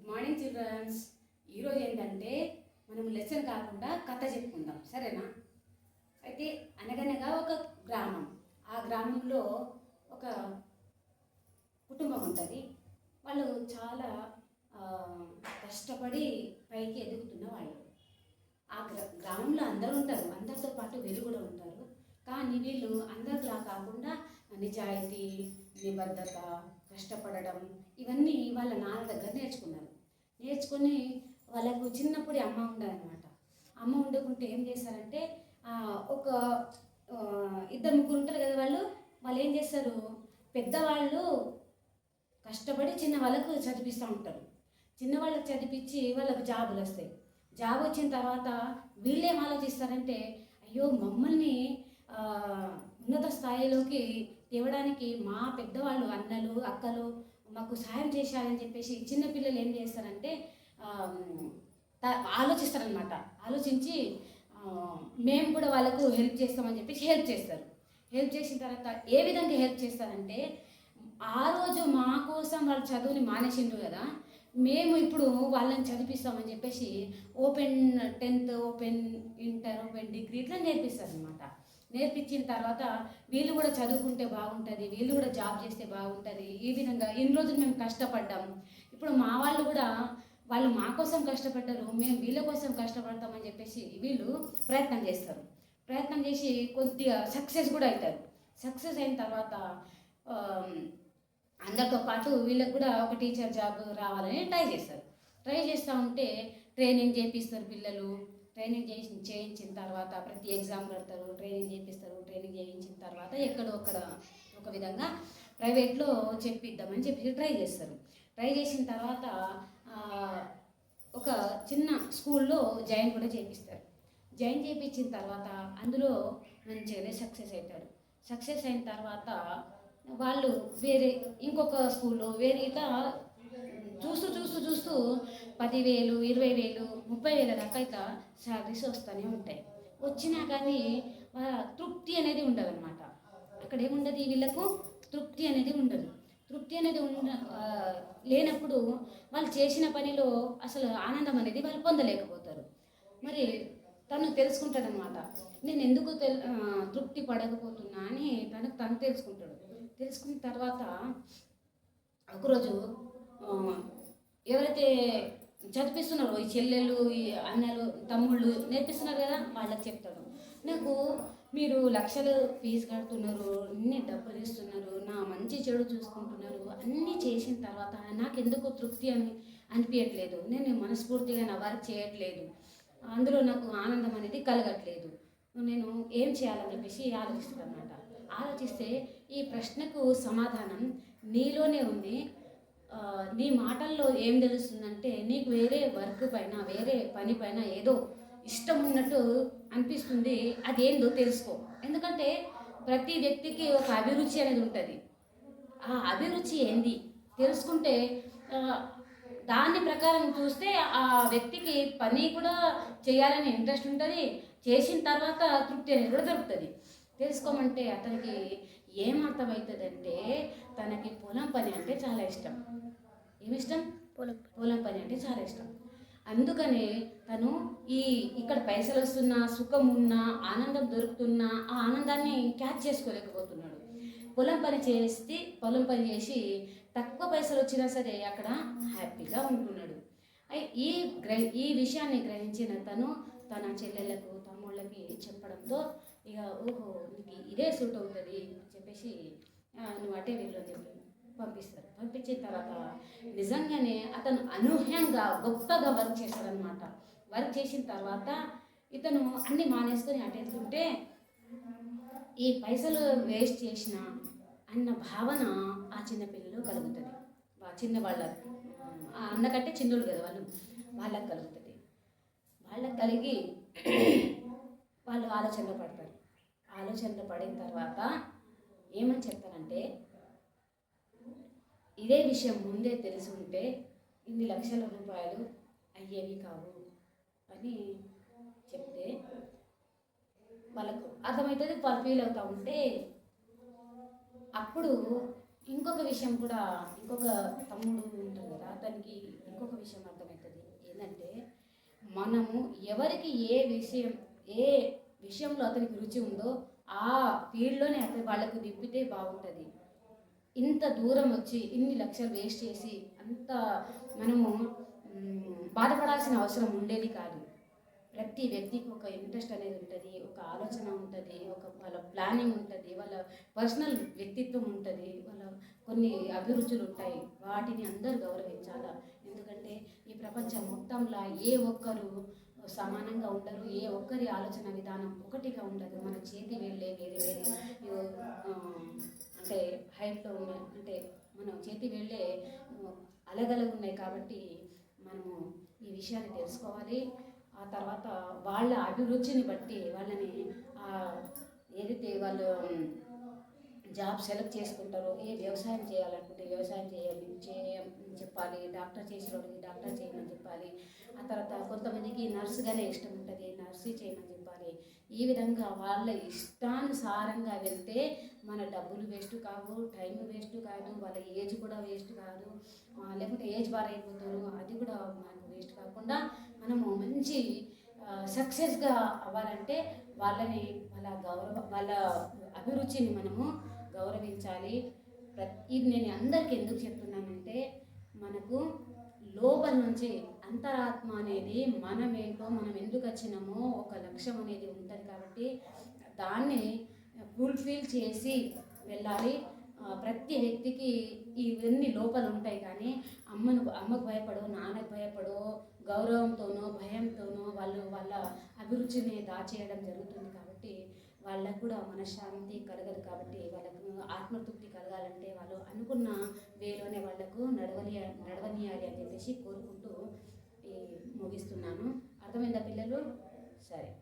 Good morning children's ఈరోజు ఏంటంటే మనం లెసన్ కాకుండా కథ చెప్పుకుందాం. సరేనా? అయితే అనగనగా ఒక గ్రామం. ఆ గ్రామంలో ఒక కుటుంబం ఉంటుంది. వాళ్ళు చాలా కష్టపడి పైకి ఎదుగుతున్న వాళ్ళు. ఆ గ్ర గ్రామంలో అందరూ ఉంటారు. అందరితో పాటు వీళ్ళు కూడా ఉంటారు. కానీ వీళ్ళు అందరిలా కాకుండా నిజాయితీ నిబద్ధత కష్టపడడం ఇవన్నీ వాళ్ళ నాన్న దగ్గర నేర్చుకున్నారు. నేర్చుకుని వాళ్ళకు చిన్నప్పుడు అమ్మ ఉండాలన్నమాట. అమ్మ ఉండకుంటే ఏం చేస్తారంటే ఒక ఇద్దరు ముగ్గురు ఉంటారు కదా వాళ్ళు వాళ్ళు ఏం చేస్తారు? పెద్దవాళ్ళు కష్టపడి చిన్న వాళ్ళకు చదివిస్తూ ఉంటారు. చిన్నవాళ్ళకి చదివించి వాళ్ళకు జాబులు వస్తాయి. జాబ్ వచ్చిన తర్వాత వీళ్ళేం ఆలోచిస్తారంటే అయ్యో మమ్మల్ని ఉన్నత స్థాయిలోకి తేవడానికి మా పెద్దవాళ్ళు అన్నలు అక్కలు మాకు సహాయం చేశారని చెప్పేసి చిన్నపిల్లలు ఏం చేస్తారంటే ఆలోచిస్తారనమాట ఆలోచించి మేము కూడా వాళ్ళకు హెల్ప్ చేస్తామని చెప్పేసి హెల్ప్ చేస్తారు. హెల్ప్ చేసిన తర్వాత ఏ విధంగా హెల్ప్ చేస్తారంటే ఆ రోజు మా కోసం వాళ్ళు చదువుని మానేసిండ్రు కదా మేము ఇప్పుడు వాళ్ళని చదివిస్తామని చెప్పేసి open tenth open inter open degree ఇట్లా నేర్పిస్తారు అనమాట నేర్పించిన తర్వాత వీళ్ళు కూడా చదువుకుంటే బాగుంటుంది వీళ్ళు కూడా జాబ్ చేస్తే బాగుంటుంది. ఈ విధంగా ఇన్ని రోజులు మేము కష్టపడ్డాము ఇప్పుడు మా వాళ్ళు కూడా వాళ్ళు మా కోసం కష్టపడ్డారు మేము వీళ్ళ కోసం కష్టపడతామని చెప్పేసి వీళ్ళు ప్రయత్నం చేస్తారు. ప్రయత్నం చేసి కొద్దిగా సక్సెస్ కూడా అవుతారు సక్సెస్ అయిన తర్వాత అందరితో పాటు వీళ్ళకి కూడా ఒక టీచర్ జాబ్ రావాలని ట్రై చేస్తారు. ట్రై చేస్తూ ఉంటే ట్రైనింగ్ చేపిస్తారు పిల్లలు ట్రైనింగ్ చేసి చేయించిన తర్వాత ప్రతి ఎగ్జామ్ కడతారు ట్రైనింగ్ చేపిస్తారు ట్రైనింగ్ చేయించిన తర్వాత ఎక్కడో అక్కడ ఒక విధంగా ప్రైవేట్లో చెప్పిద్దామని చెప్పి ట్రై చేస్తారు. ట్రై చేసిన తర్వాత ఒక చిన్న స్కూల్లో జాయిన్ కూడా చేపిస్తారు. జాయిన్ చేయించిన తర్వాత అందులో మంచిగానే సక్సెస్ అవుతాడు. సక్సెస్ అయిన తర్వాత వాళ్ళు వేరే ఇంకొక స్కూల్లో వేరే ఇట్లా చూస్తూ చూస్తూ చూస్తూ పదివేలు ఇరవై వేలు ముప్పై వేల దాకా ఇట్లా శాలరీస్ వస్తూనే ఉంటాయి. వచ్చినా కానీ వాళ్ళ తృప్తి అనేది ఉండదు అనమాట అక్కడ ఏముండదు వీళ్ళకు? తృప్తి అనేది ఉండదు. తృప్తి అనేది ఉన్న లేనప్పుడు వాళ్ళు చేసిన పనిలో అసలు ఆనందం అనేది వాళ్ళు పొందలేకపోతారు. మరి తను తెలుసుకుంటాడనమాట నేను ఎందుకు తెల్ తృప్తి పడకపోతున్నా అని తనకు తను తెలుసుకుంటాడు. తెలుసుకున్న తర్వాత ఒకరోజు ఎవరైతే చదివిస్తున్నారో ఈ చెల్లెళ్ళు ఈ అన్నలు తమ్ముళ్ళు నేర్పిస్తున్నారు కదా వాళ్ళకి చెప్తాడు. నాకు మీరు లక్షలు ఫీజు కడుతున్నారు అన్ని డబ్బులు ఇస్తున్నారు నా మంచి చెడు చూసుకుంటున్నారు అన్నీ చేసిన తర్వాత నాకు ఎందుకు తృప్తి అని అనిపించట్లేదు నేను మనస్ఫూర్తిగా నా వర్క్ చేయట్లేదు. అందులో నాకు ఆనందం అనేది కలగట్లేదు. నేను ఏం చేయాలని చెప్పేసి ఆలోచిస్తాను అనమాట ఆలోచిస్తే ఈ ప్రశ్నకు సమాధానం నీలోనే ఉంది. నీ మాటల్లో ఏం తెలుస్తుందంటే నీకు వేరే వర్క్ పైన వేరే పని పైన ఏదో ఇష్టం ఉన్నట్టు అనిపిస్తుంది అది ఏందో తెలుసుకో. ఎందుకంటే ప్రతి వ్యక్తికి ఒక అభిరుచి అనేది ఉంటుంది. ఆ అభిరుచి ఏంది? తెలుసుకుంటే దాని ప్రకారం చూస్తే ఆ వ్యక్తికి పని కూడా చేయాలని ఇంట్రెస్ట్ ఉంటుంది చేసిన తర్వాత తృప్తి అనేది కూడా దొరుకుతుంది. తెలుసుకోమంటే అతనికి ఏం అర్థమవుతుందంటే తనకి పొలం పని అంటే చాలా ఇష్టం. ఏమిష్టం పొలం పొలం పని అంటే చాలా ఇష్టం. అందుకనే తను ఈ ఇక్కడ పైసలు వస్తున్నా సుఖం ఉన్నా ఆనందం దొరుకుతున్నా ఆ ఆనందాన్ని క్యాచ్ చేసుకోలేకపోతున్నాడు. పొలం పని చేసి పొలం పని చేసి తక్కువ పైసలు వచ్చినా సరే అక్కడ హ్యాపీగా ఉంటున్నాడు. ఈ గ్రహి ఈ విషయాన్ని గ్రహించిన తను తన చెల్లెళ్ళకు తమ్ముళ్ళకి చెప్పడంతో ఇక ఓహో నీకు ఇదే సూట్ అవుతుంది. చెప్పేసి నువ్వు అటే వెళ్ళు అని పంపిస్తారు. పంపించిన తర్వాత నిజంగానే అతను అనూహ్యంగా గొప్పగా వర్క్ చేస్తాడనమాట వర్క్ చేసిన తర్వాత ఇతను అన్ని మానేసుకొని అటు ఈ పైసలు వేస్ట్ చేసిన అన్న భావన ఆ చిన్నపిల్లలో కలుగుతుంది. చిన్న వాళ్ళ అన్నకంటే చిన్నోళ్ళు కదా వాళ్ళు. వాళ్ళకి కలుగుతుంది. వాళ్ళకి కలిగి వాళ్ళు ఆలోచనలో పడతారు. ఆలోచనలో పడిన తర్వాత ఏమని చెప్తారంటే ఇదే విషయం ముందే తెలిసి ఉంటే ఇన్ని లక్షల రూపాయలు అయ్యేవి కావు అని చెప్తే వాళ్ళకు అర్థమవుతుంది వాళ్ళు ఫీల్ అవుతూ ఉంటే అప్పుడు ఇంకొక విషయం కూడా ఇంకొక తమ్ముడు ఉంటారు కదా అతనికి ఇంకొక విషయం అర్థమవుతుంది. ఏంటంటే మనము ఎవరికి ఏ విషయం ఏ విషయంలో అతనికి రుచి ఉందో ఆ ఫీల్డ్లోనే అతను వాళ్ళకు దిప్పితే బాగుంటుంది. ఇంత దూరం వచ్చి ఇన్ని లక్షలు వేస్ట్ చేసి అంత మనము బాధపడాల్సిన అవసరం ఉండేది కాదు. ప్రతి వ్యక్తికి ఒక ఇంట్రెస్ట్ అనేది ఉంటుంది ఒక ఆలోచన ఉంటుంది ఒక వాళ్ళ ప్లానింగ్ ఉంటుంది వాళ్ళ పర్సనల్ వ్యక్తిత్వం ఉంటుంది వాళ్ళ కొన్ని అభిరుచులు ఉంటాయి. వాటిని అందరూ గౌరవించాలా? ఎందుకంటే ఈ ప్రపంచం మొత్తంలో ఏ ఒక్కరు సమానంగా ఉండరు. ఏ ఒక్కరి ఆలోచన విధానం ఒకటిగా ఉండదు. మన చేతి వేళ్ళే వేరే. వేరే అంటే హైట్లో ఉన్నాయి అంటే మనం చేతి వేళ్ళే అలగలగా ఉన్నాయి కాబట్టి మనము ఈ విషయాన్ని తెలుసుకోవాలి. ఆ తర్వాత వాళ్ళ అభిరుచిని బట్టి వాళ్ళని ఏదైతే వాళ్ళు జాబ్ సెలెక్ట్ చేసుకుంటారో ఏ వ్యవసాయం చేయాలనుకుంటే వ్యవసాయం చేయాలి చేయ చెప్పాలి డాక్టర్ చేసిన డాక్టర్ చేయమని చెప్పాలి. ఆ తర్వాత కొంతమందికి నర్సుగానే ఇష్టం ఉంటుంది నర్సు చేయమని చెప్పాలి. ఈ విధంగా వాళ్ళ ఇష్టానుసారంగా వెళ్తే మన డబ్బులు వేస్ట్ కావు టైం వేస్ట్ కాదు వాళ్ళ ఏజ్ కూడా వేస్ట్ కాదు. లేకుంటే ఏజ్ బార్ అయిపోతారు అది కూడా మనకు వేస్ట్ కాకుండా మనము మంచి సక్సెస్గా అవ్వాలంటే వాళ్ళని వాళ్ళ గౌరవ వాళ్ళ అభిరుచిని మనము గౌరవించాలి. ప్రతి ఇది నేను అందరికీ ఎందుకు చెప్తున్నానంటే మనకు లోపల నుంచి అంతరాత్మ అనేది మనమేంటో మనం ఎందుకు వచ్చినామో ఒక లక్ష్యం అనేది ఉంటుంది కాబట్టి దాన్ని ఫుల్ఫిల్ చేసి వెళ్ళాలి. ప్రతి వ్యక్తికి ఇవన్నీ లోపలు ఉంటాయి కానీ అమ్మను అమ్మకు భయపడో నాన్నకు భయపడో గౌరవంతోనో భయంతోనో వాళ్ళు వాళ్ళ అభిరుచిని దాచేయడం జరుగుతుంది కాబట్టి వాళ్ళకు కూడా మనశ్శాంతి కలగదు కాబట్టి వాళ్ళకు ఆత్మతృప్తి కలగాలంటే వాళ్ళు అనుకున్న వేలోనే వాళ్ళకు నడవలి నడవనియాలి అని చెప్పేసి కోరుకుంటూ ముగిస్తున్నాను. అర్థమైందా పిల్లలు? సరే.